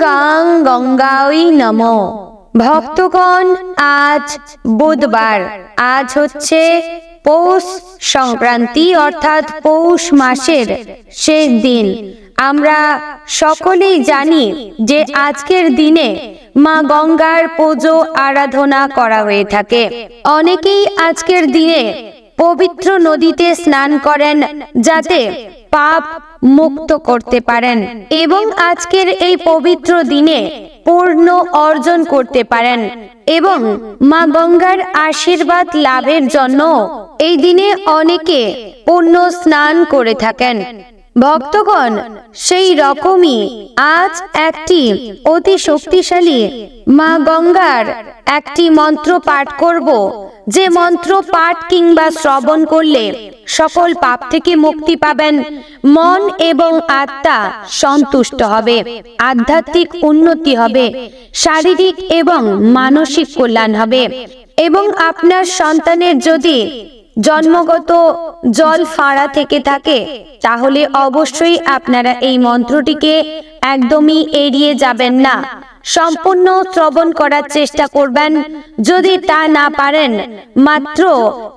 গাং গঙ্গাই নম। ভক্তগণ, আজ বুধবার। আজ হচ্ছে পৌষ সংক্রান্তি, অর্থাৎ পৌষ মাসের শেষ দিন। আমরা সকলেই জানি যে আজকের দিনে মা গঙ্গার পুজো, আরাধনা করা হয়ে থাকে। অনেকেই আজকের দিনে পবিত্র নদীতে স্নান করেন যাতে পাপ মুক্ত করতে পারেন এবং আজকের এই পবিত্র দিনে পূর্ণ অর্জন করতে পারেন এবং মা গঙ্গার আশীর্বাদ লাভের জন্য এই দিনে অনেকে পুণ্য স্নান করে থাকেন। ভক্তগণ, সেই রকমই আজ একটি অতি শক্তিশালী মা গঙ্গার একটি মন্ত্র পাঠ করব। যে মন্ত্র পাঠ কিংবা শ্রবণ করলে সকল পাপ থেকে মুক্তি পাবেন, মন এবং আত্মা সন্তুষ্ট হবে, আধ্যাত্মিক উন্নতি হবে, শারীরিক এবং মানসিক কল্যাণ হবে এবং আপনার সন্তানের যদি জন্মগত জল ফাঁড়া থেকে থাকে, তাহলে অবশ্যই আপনারা এই মন্ত্রটিকে একদমই এড়িয়ে যাবেন না। সম্পূর্ণ শ্রবণ করার চেষ্টা করবেন। যদি তা না পারেন, মাত্র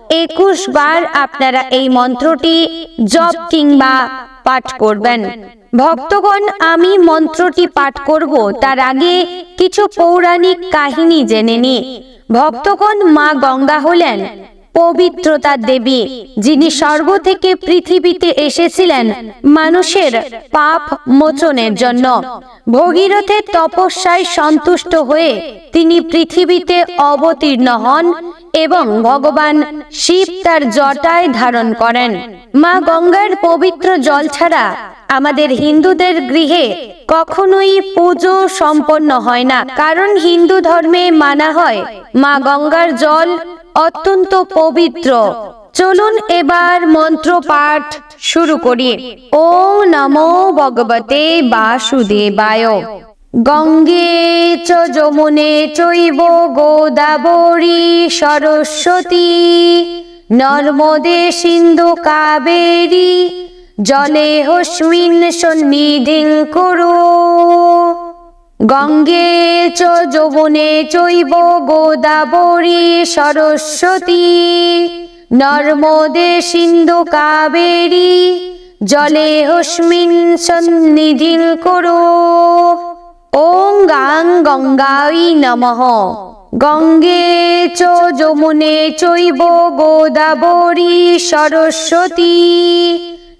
একুশ বার আপনারা এই মন্ত্রটি জপ কিংবা পাঠ করবেন। ভক্তগণ, আমি মন্ত্রটি পাঠ করব, তার আগে কিছু পৌরাণিক কাহিনী জেনে নি। ভক্তগণ মা গঙ্গা হলেন। পবিত্রতার দেবী, যিনি স্বর্গ থেকে পৃথিবীতে এসেছিলেন, মানুষের পাপ মোচনের জন্য। ভগীরথের তপস্যায় সন্তুষ্ট হয়ে তিনি পৃথিবীতে অবতীর্ণ হন এবং ভগবান শিব তার জটায় ধারণ করেন। মা গঙ্গার পবিত্র জল ছাড়া আমাদের হিন্দুদের গৃহে কখনোই পুজো সম্পন্ন হয় না। কারণ হিন্দু ধর্মে মানা হয়, মা গঙ্গার জল অত্যন্ত পবিত্র। চলুন এবার মন্ত্র পাঠ শুরু করি। ও নমো ভগবতে বাসুদেবায়। গঙ্গে চ যমুনে চৈব গোদাবরী সরস্বতী। নর্মদে সিন্ধু কাবেরী। জলে হস্মিন সন্নিধিং করু গঙ্গে চ যমুনে চৈব গোদাবরী সরস্বতী। নর্মদে সিন্ধু কাবেরী, জলে হস্মিন সন্নিধিং করু। ওম গাং গঙ্গাই নমঃ। গঙ্গে চ যমুনে চৈব গোদাবরী সরস্বতী।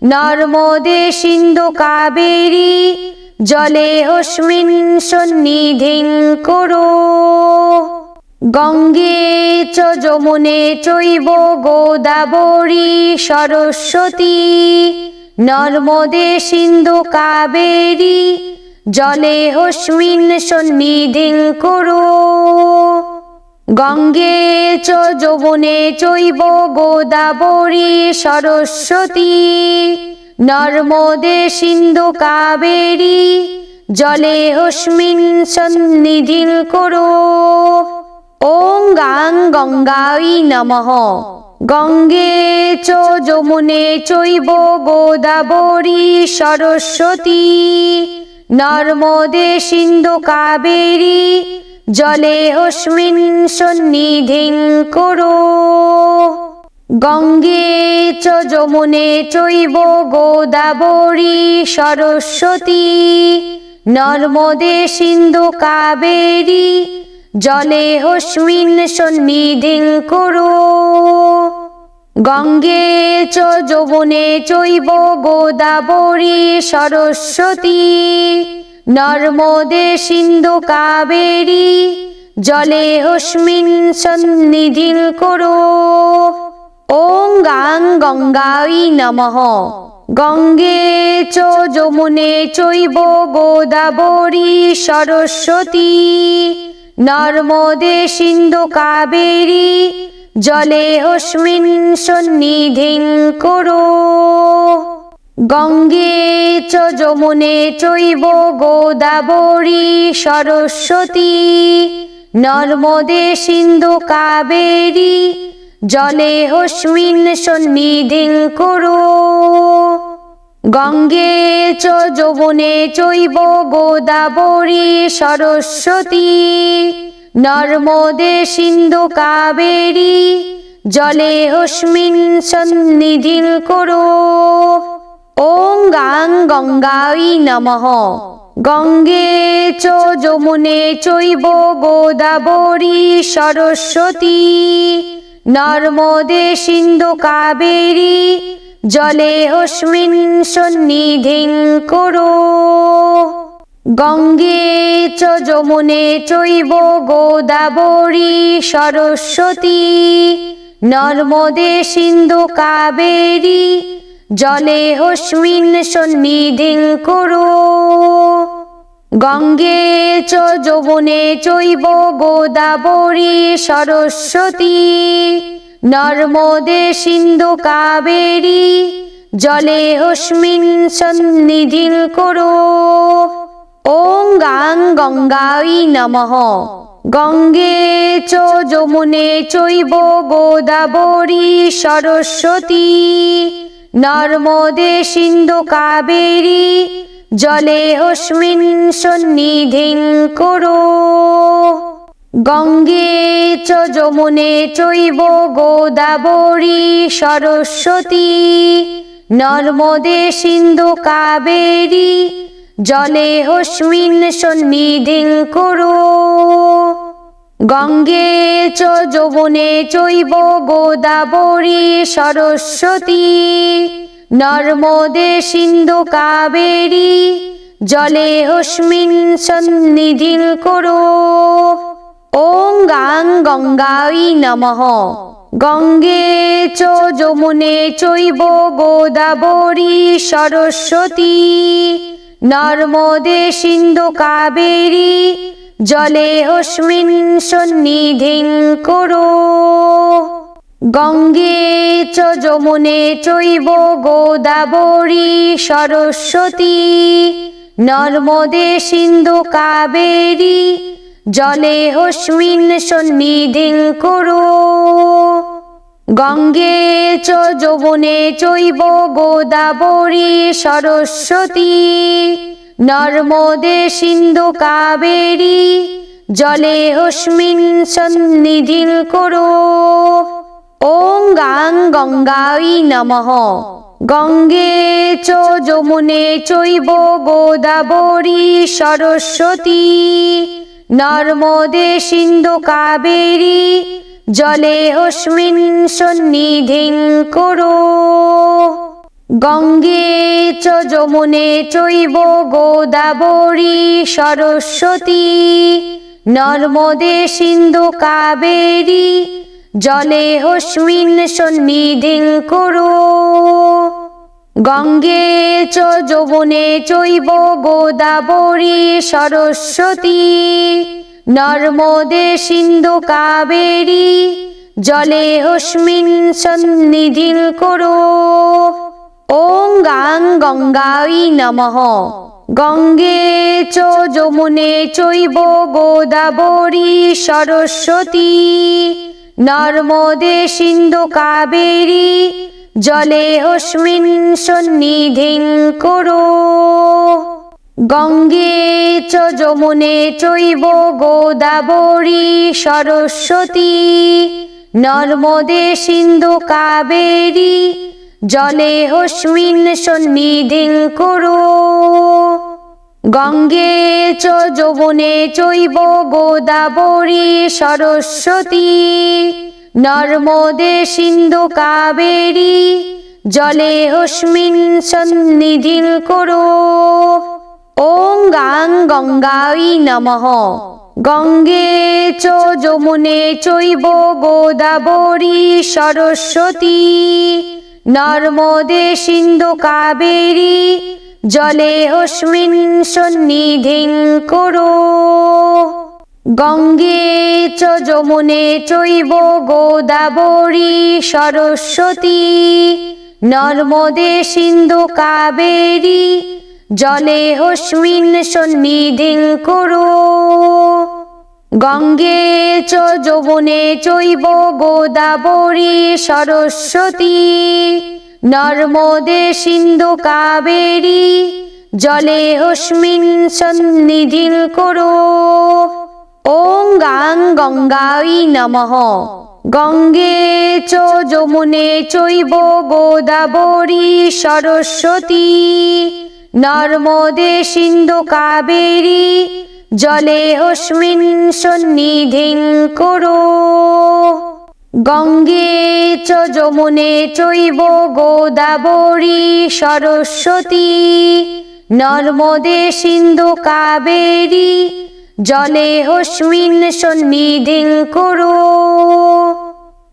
নর্মদে সিন্ধু কাবেরী জলে হস্মিন সন্নিধিং করো। গঙ্গে চ যমুনে চৈব গোদাবরী সরস্বতী। নর্মদে সিন্ধু কাবেরী জলে হস্মিন সন্নিধিং করো। গঙ্গে চ যমুনে চৈব গোদাবরী সরস্বতী। নর্মদে সিন্ধু কাবেরী, জলে হস্মিন সন্নিধিং করো। ওম গাং গঙ্গাই নমঃ। গঙ্গে চ যমুনে চৈব গোদাবরী সরস্বতী। নর্মদে সিন্ধু কাবেরী, জলে হস্মিন সন্নিধিং করো। গঙ্গে চ যমুনে চৈব গোদাবরী সরস্বতী, নর্মদে সিন্ধু কাবেরী, জলে হস্মিন সন্নিধিং করো। গঙ্গে চ যমুনে চৈব গোদাবরী সরস্বতী, নর্মদে সিন্ধু কাবেরী, জলে হস্মিন সন্নিধিং করো। ওম গাং গঙ্গাই নমঃ। গঙ্গে চ যমুনে চৈব গোদাবরী সরস্বতী। নর্মদে সিন্ধু কাবেরী, জলে হস্মিন সন্নিধিং করো। গঙ্গে চ যমুনে চৈব গোদাবরী সরস্বতী। নর্মদে সিন্ধু কাবেরী জলে হস্মিন সন্নিধিং করো। গঙ্গে চ চৈব গোদাবরী সরস্বতী। নর্মদে সিন্ধু কাবেরী, জলে অস্মিন সন্নিধির করো। ওং গাং গঙ্গাই নমঃ। গঙ্গে চ যমুনে চৈব গোদাবরী সরস্বতী। নর্মদে সিন্ধু কাবেরী, জলে অস্মিন সন্নিধিং করো। গঙ্গে চ যমুনে চৈব গোদাবরী সরস্বতী, নর্মদে সিন্ধু কাবেরী, জলে অস্মিন সন্নিধিং করো। গঙ্গে চ চৈব গোদাবরী সরস্বতী। নর্মদে সিন্ধু কাবেরী, জলে অস্মিন সন্নিধির করো। ওং গাং গঙ্গাই নমঃ। গঙ্গে চ যমুনে চৈব গোদাবরী সরস্বতী। নর্মদে সিন্ধু কাবেরী জলে অস্মিন সন্নিধিং করো। গঙ্গে চ যমুনে চৈব গোদাবরী সরস্বতী। নর্মদে সিন্ধু কাবেরী। জলে অস্মিন সন্নিধিং করো। গঙ্গে চ যমুনে চৈব গোদাবরী সরস্বতী। নর্মদে সিন্ধু কাবেরী, জলে অস্মিন সন্নিধির করো। ওং গাং গঙ্গাই নমঃ। গঙ্গে চ যমুনে চৈব গোদাবরী সরস্বতী। নর্মদে সিন্ধু কাবেরী, জলে অস্মিন সন্নিধিং করো। গঙ্গে চ যমুনে চৈব গোদাবরী সরস্বতী, নর্মদে সিন্ধু কাবেরী, জলে হস্মিন সন্নিধিং করো। গঙ্গে চ যমুনে চৈব গোদাবরী সরস্বতী, নর্মদে সিন্ধু কাবেরী, জলে হস্মিন সন্নিধির করো। ওং গাং গঙ্গাই নমঃ। গঙ্গে চ যমুনে চৈব গোদাবরী সরস্বতী। নর্মদে সিন্ধু কাবেরী, জলে অস্মিন সন্নিধিং করো। গঙ্গে চ যমুনে চৈব গোদাবরী সরস্বতী। নর্মদে সিন্ধু কাবেরী জলে অস্মিন সন্নিধিং করো। গঙ্গে চ যমুনে চৈব গোদাবরী সরস্বতী। নর্মদে সিন্ধু কাবেরী, জলে অস্মিন সন্নিধির করো। ওং গাং গঙ্গাই নমঃ। গঙ্গে চ যমুনে চৈব গোদাবরী সরস্বতী। নর্মদে সিন্ধু কাবেরী, জলে অস্মিন সন্নিধিং করো। গঙ্গে চ যমুনে চৈব গোদাবরী সরস্বতী, নর্মদে সিন্ধু কাবেরী, জলে অস্মিন সন্নিধিং করো। গঙ্গে চ যমুনে চৈব গোদাবরী সরস্বতী। নর্মদে সিন্ধু কাবেরী, জলে অস্মিন সন্নিধির করো। ওং গাং গঙ্গাই নমঃ। গঙ্গে চ যমুনে চৈব গোদাবরী সরস্বতী। নর্মদে সিন্ধু কাবেরী জলে অস্মিন সন্নিধিং করো। গঙ্গে চ যমুনে চৈব গোদাবরী সরস্বতী। নর্মদে সিন্ধু কাবেরী। জলে অস্মিন সন্নিধিং করো। গঙ্গে চ যমুনে চৈব গোদাবরী সরস্বতী। নর্মদে সিন্ধু কাবেরী, জলে অস্মিন সন্নিধিং করো। ওং গাং গঙ্গাই নমঃ। গঙ্গে চ যমুনে চৈব গোদাবরী সরস্বতী। নর্মদে সিন্ধু কাবেরী, জলে অস্মিন সন্নিধিং করো। গঙ্গে চ যমুনে চৈব গোদাবরী সরস্বতী, নর্মদে সিন্ধু কাবেরী, জলে অস্মিন সন্নিধিং করো।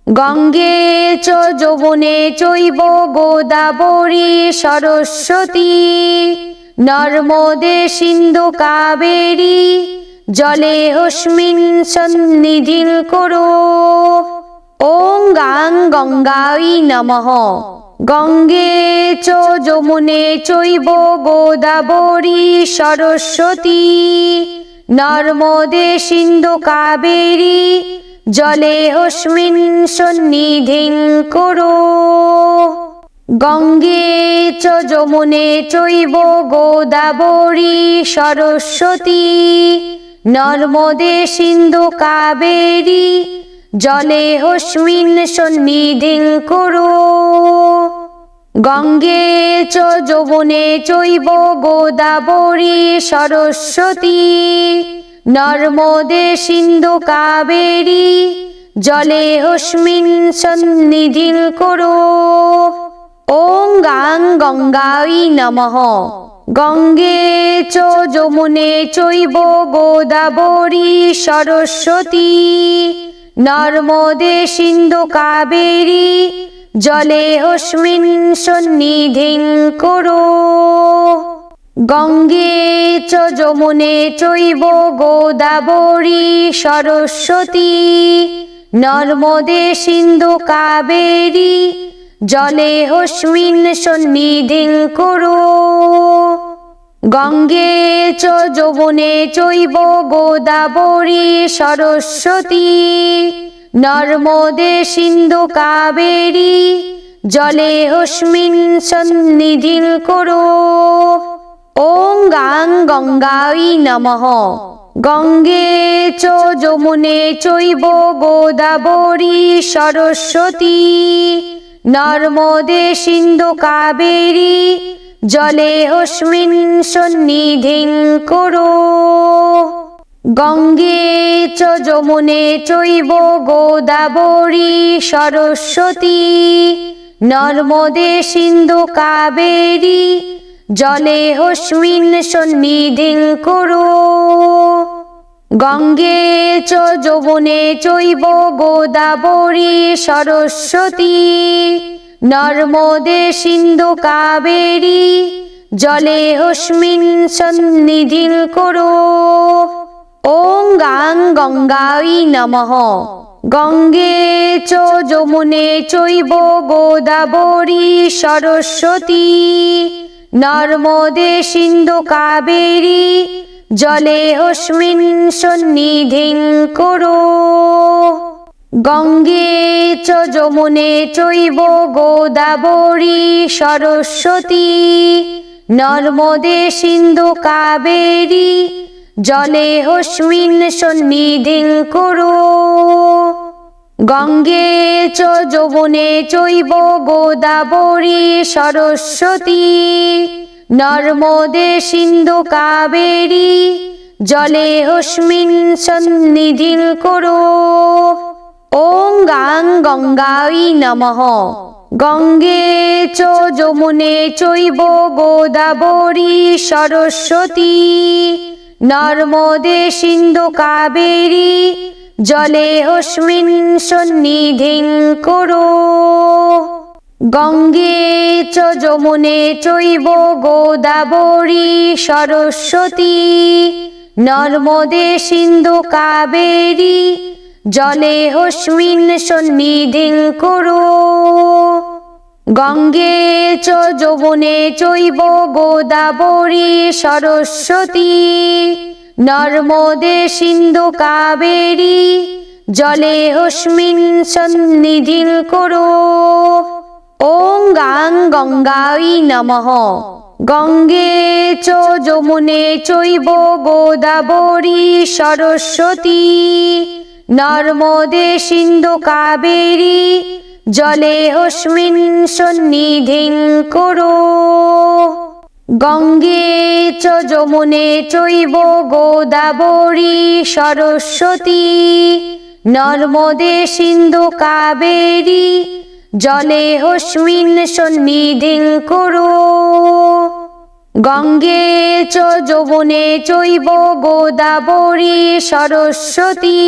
গঙ্গে চ যমুনে চৈব গোদাবরী সরস্বতী, নর্মদে সিন্ধু কাবেরী, জলে অস্মিন সন্নিধিং করো। ওং গাং গঙ্গাই নমঃ। গঙ্গে চ যমুনে চৈব গোদাবরী সরস্বতী। নর্মদে সিন্ধু কাবেরী, জলে অস্মিন সন্নিধিং করো। গঙ্গে চ যমুনে চৈব গোদাবরী সরস্বতী। নর্মদে সিন্ধু কাবেরী জলে অস্মিন সন্নিধিং করো। গঙ্গে চ যমুনে চৈব গোদাবরী সরস্বতী। নর্মদে সিন্ধু কাবেরী, জলে অস্মিন সন্নিধিং করো। ওং গাং গঙ্গাই নমঃ। গঙ্গে চ যমুনে চৈব গোদাবরী সরস্বতী। নর্মদে সিন্ধু কাবেরী, জলে অস্মিন সন্নিধিং করো। গঙ্গে চ যমুনে চৈব গোদাবরী সরস্বতী, নর্মদে সিন্ধু কাবেরী, জলে অস্মিন সন্নিধিং করো। গঙ্গে চ যমুনে চৈব গোদাবরী সরস্বতী। নর্মদে সিন্ধু কাবেরী, জলে অস্মিন সন্নিধিং করো। ওং গাং গঙ্গাই নমঃ। গঙ্গে চ যমুনে চৈব গোদাবরী সরস্বতী। নর্মদে সিন্ধু কাবেরী জলে অস্মিন সন্নিধিং করো। গঙ্গে চ যমুনে চৈব গোদাবরী সরস্বতী। নর্মদে সিন্ধু কাবেরী জলে অস্মিন সন্নিধিং করো। গঙ্গে চ যমুনে চৈব গোদাবরী সরস্বতী। নর্মদে সিন্ধু কাবেরী, জলে অস্মিন সন্নিধিং করো। ওং গাং গঙ্গাই নমঃ। গঙ্গে চ যমুনে চৈব গোদাবরী সরস্বতী। নর্মদে সিন্ধু কাবেরী, জলে অস্মিন সন্নিধিং করো। গঙ্গে চ যমুনে চৈব গোদাবরী সরস্বতী, নর্মদে সিন্ধু কাবেরী, জলে অস্মিন সন্নিধিং করো। গঙ্গে চ যমুনে চৈব গোদাবরী সরস্বতী, নর্মদে সিন্ধু কাবেরী, জলে অস্মিন সন্নিধিং করো। গাং গঙ্গাই নমঃ। গঙ্গে চ যমুনে চৈব গোদাবরী সরস্বতী। নর্মদে সিন্ধু কাবেরী, জলে অস্মিন সন্নিধিং করো। গঙ্গে চ যমুনে চৈব গোদাবরী সরস্বতী। নর্মদে সিন্ধু কাবেরী জলে অস্মিন সন্নিধিং করো। গঙ্গে চ যমুনে চৈব গোদাবরী সরস্বতী। নর্মদে সিন্ধু কাবেরী, জলে অস্মিন সন্নিধিং করো। ওং গাং গঙ্গাই নমঃ। গঙ্গে চ যমুনে চৈব গোদাবরী সরস্বতী। নর্মদে সিন্ধু কাবেরী, জলে অস্মিন সন্নিধিং করো। গঙ্গে চ যমুনে চৈব গোদাবরী সরস্বতী, নর্মদে সিন্ধু কাবেরী, জলে অস্মিন সন্নিধিং করো। গঙ্গে চ যমুনে চৈব গোদাবরী সরস্বতী।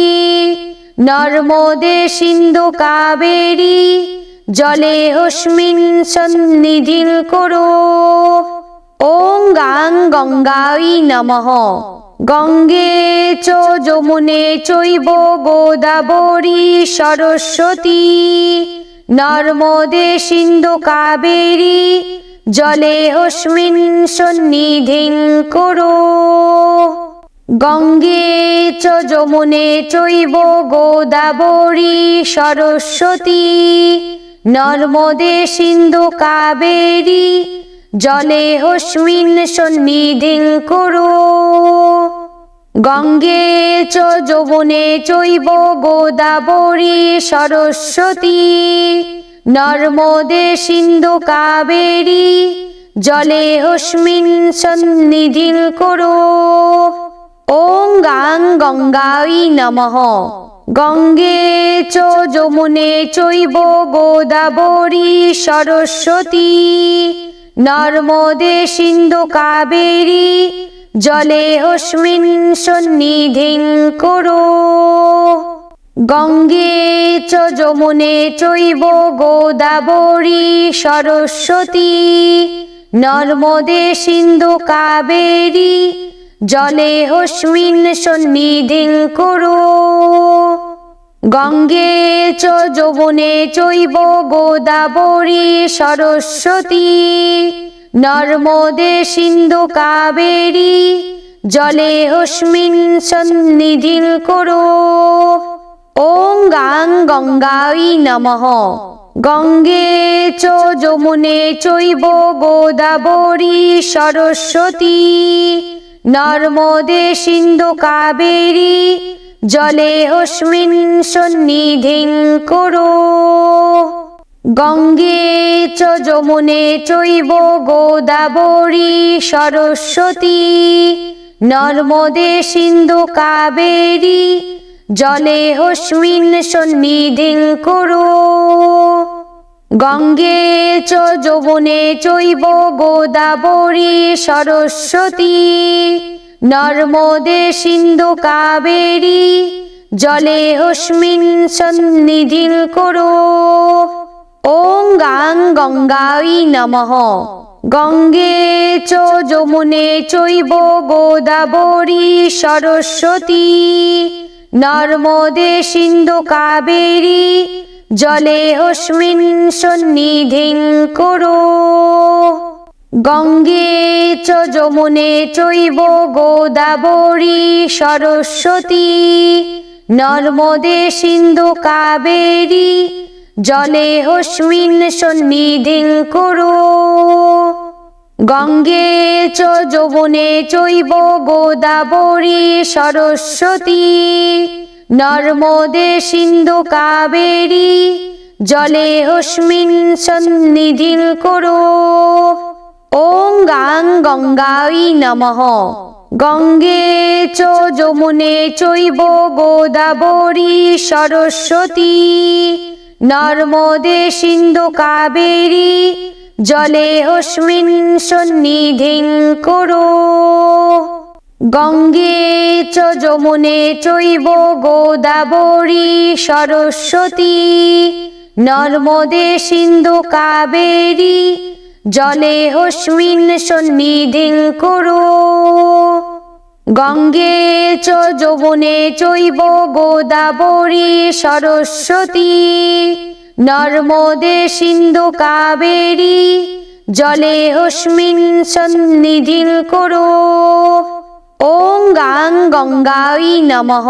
নর্মদে সিন্ধু কাবেরী, জলে অস্মিন সন্নিধিং করো। ওং গাং গঙ্গাই নমঃ। গঙ্গে চ যমুনে চৈব গোদাবরী সরস্বতী। নর্মদে সিন্ধু কাবেরী জলে অস্মিন সন্নিধিং করো। গঙ্গে চ যমুনে চৈব গোদাবরী সরস্বতী। নর্মদে সিন্ধু কাবেরী জলে অস্মিন সন্নিধিং করো। গঙ্গে চ যমুনে চৈব গোদাবরী সরস্বতী। নর্মদে সিন্ধু কাবেরী, জলে অস্মিন সন্নিধিং করো। ওং গাং গঙ্গাই নমঃ। গঙ্গে চ যমুনে চৈব গোদাবরী সরস্বতী। নর্মদে সিন্ধু কাবেরী, জলে অস্মিন সন্নিধিং করো। গঙ্গে চ যমুনে চৈব গোদাবরী সরস্বতী, নর্মদে সিন্ধু কাবেরী, জলে হস্মিন সন্নিধিং করো। গঙ্গে চ যমুনে চৈব গোদাবরী সরস্বতী, নর্মদে সিন্ধু কাবেরী, জলে হস্মিন সন্নিধিং করো। গাং গঙ্গাই নমঃ। গঙ্গে চ যমুনে চৈব গোদাবরী সরস্বতী। নর্মদে সিন্ধু কাবেরী, জলে অস্মিন সন্নিধিং করো। গঙ্গে চ যমুনে চৈব গোদাবরী সরস্বতী। নর্মদে সিন্ধু কাবেরী জলে অস্মিন সন্নিধিং করো। গঙ্গে চ চৈব গোদাবরী সরস্বতী। নর্মদে সিন্ধু কাবেরী, জলে অস্মিন সন্নিধিং করো। ওং গাং গঙ্গাই নমঃ। গঙ্গে চ যমুনে চৈব গোদাবরী সরস্বতী। নর্মদে সিন্ধু কাবেরী, জলে অস্মিন সন্নিধিং করো। গঙ্গে চ যমুনে চৈব গোদাবরী সরস্বতী, নর্মদে সিন্ধু কাবেরী, জলে অস্মিন সন্নিধিং করো। গঙ্গে চ যমুনে চৈব গোদাবরী সরস্বতী। নর্মদে সিন্ধু কাবেরী, জলে অস্মিন সন্নিধিং করো। ওং গাং গঙ্গাই নমঃ। গঙ্গে চ যমুনে চৈব গোদাবরী সরস্বতী। নর্মদে সিন্ধু কাবেরী জলে অস্মিন সন্নিধিং করো। গঙ্গে চ যমুনে চৈব গোদাবরী সরস্বতী। নর্মদে সিন্ধু কাবেরী জলে অস্মিন সন্নিধিং করো। গঙ্গে চ যমুনে চৈব গোদাবরী সরস্বতী। নর্মদে সিন্ধু কাবেরী, জলে অস্মিন সন্নিধিং করো। ওং গাং গঙ্গাই নমঃ।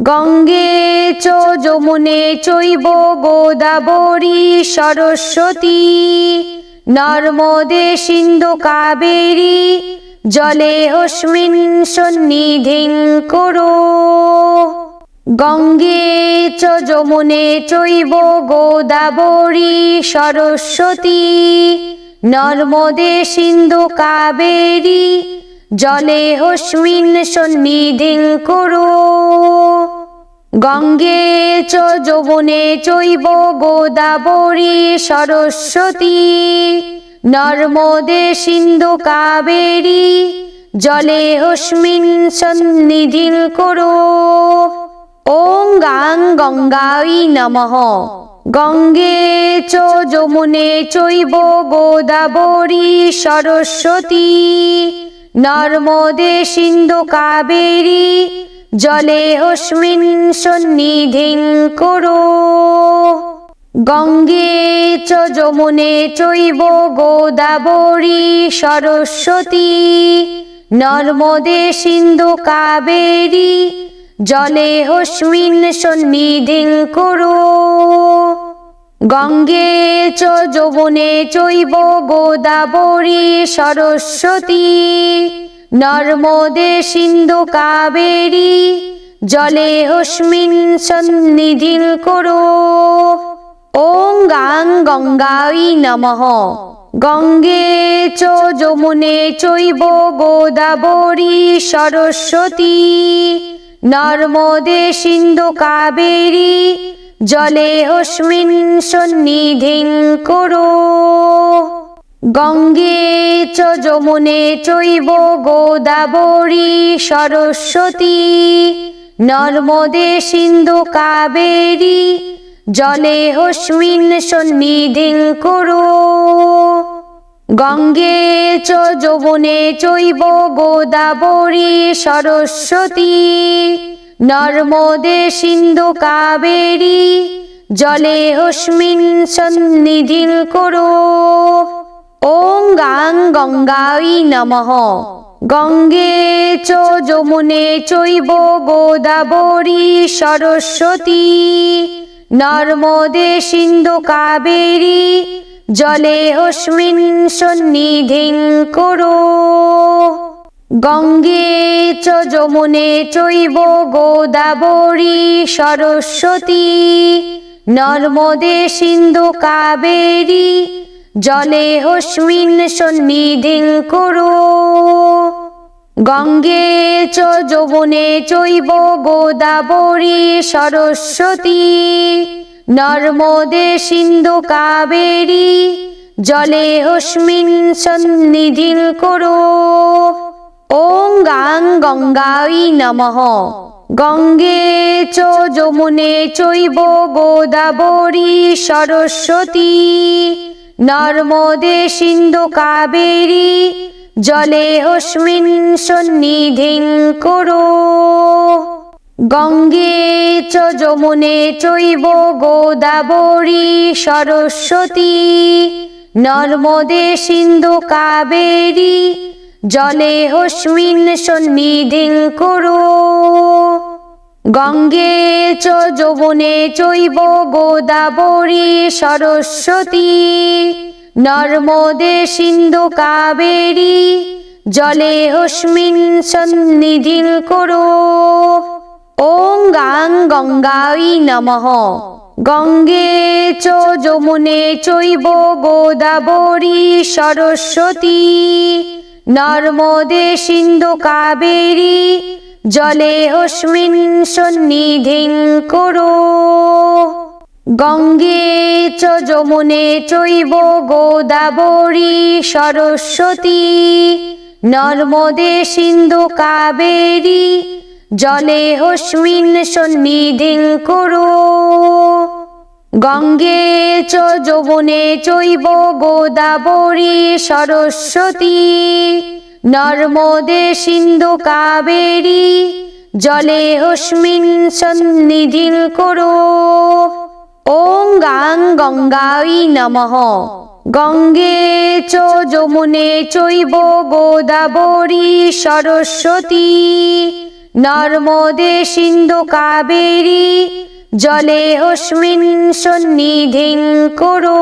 গঙ্গে চ যমুনে চৈব গোদাবরী সরস্বতী। নর্মদে সিন্ধু কাবেরী, জলে অস্মিন সন্নিধিং করো। গঙ্গে চ যমুনে চৈব গোদাবরী সরস্বতী, নর্মদে সিন্ধু কাবেরী, জলে হস্মিন সন্নিধিং করো। গঙ্গে চ যমুনে চৈব গোদাবরী সরস্বতী, নর্মদে সিন্ধু কাবেরী, জলে অস্মিন সন্নিধিং করো। ওং গাং গঙ্গাই নমঃ। গঙ্গে চ যমুনে চৈব গোদাবরী সরস্বতী। নর্মদে সিন্ধু কাবেরী, জলে অস্মিন সন্নিধিং করো। গঙ্গে চ যমুনে চৈব গোদাবরী সরস্বতী। নর্মদে সিন্ধু কাবেরী জলে অস্মিন সন্নিধিং করো। গঙ্গে চ যমুনে চৈব গোদাবরী সরস্বতী। নর্মদে সিন্ধু কাবেরী, জলে অস্মিন সন্নিধিং করো। ওং গাং গঙ্গাই নমঃ। গঙ্গে চ যমুনে চৈব গোদাবরী সরস্বতী। নর্মদে সিন্ধু কাবেরী, জলে অস্মিন সন্নিধিং করো। গঙ্গে চ যমুনে চৈব গোদাবরী সরস্বতী, নর্মদে সিন্ধু কাবেরী, জলে অস্মিন সন্নিধিং করো। গঙ্গে চ চৈব গোদাবরী সরস্বতী। নর্মদে সিন্ধু কাবেরী, জলে অস্মিন সন্নিধিং করো। ওং গাং গঙ্গাই নমঃ। গঙ্গে চ যমুনে চৈব গোদাবরী সরস্বতী। নর্মদে সিন্ধু কাবেরী জলে অস্মিন সন্নিধিং করো। গঙ্গে চ যমুনে চৈব গোদাবরী সরস্বতী। নর্মদে সিন্ধু কাবেরী। জলে অস্মিন সন্নিধিং করো। গঙ্গে চ যমুনে চৈব গোদাবরী সরস্বতী। নর্মদে সিন্ধু কাবেরী, জলে অস্মিন সন্নিধিং করো। ওং গাং গঙ্গাই নমঃ। গঙ্গে চ যমুনে চৈব গোদাবরী সরস্বতী। নর্মদে সিন্ধু কাবেরী, জলে অস্মিন সন্নিধিং করো। গঙ্গে চ যমুনে চৈব গোদাবরী সরস্বতী, নর্মদে সিন্ধু কাবেরী, জলে হস্মিন সন্নিধিং করো। গঙ্গে চ যমুনে চৈব গোদাবরী সরস্বতী, নর্মদে সিন্ধু কাবেরী, জলে হস্মিন সন্নিধিং করো। ওং গাং গঙ্গাই নমঃ। গঙ্গে চ যমুনে চৈব গোদাবরী সরস্বতী। নর্মদে সিন্ধু কাবেরী, জলে অস্মিন সন্নিধিং করো। গঙ্গে চ যমুনে চৈব গোদাবরী সরস্বতী। নর্মদে সিন্ধু কাবেরী জলে হস্মিন সন্নিধিং করো। গঙ্গে চ যমুনে চৈব গোদাবরী সরস্বতী। নর্মদে সিন্ধু কাবেরী, জলে অস্মিন সন্নিধিং করো। ওং গাং গঙ্গাই নমঃ। গঙ্গে চ যমুনে চৈব গোদাবরী সরস্বতী। নর্মদে সিন্ধু কাবেরী জলে অস্মিন সন্নিধিং করো।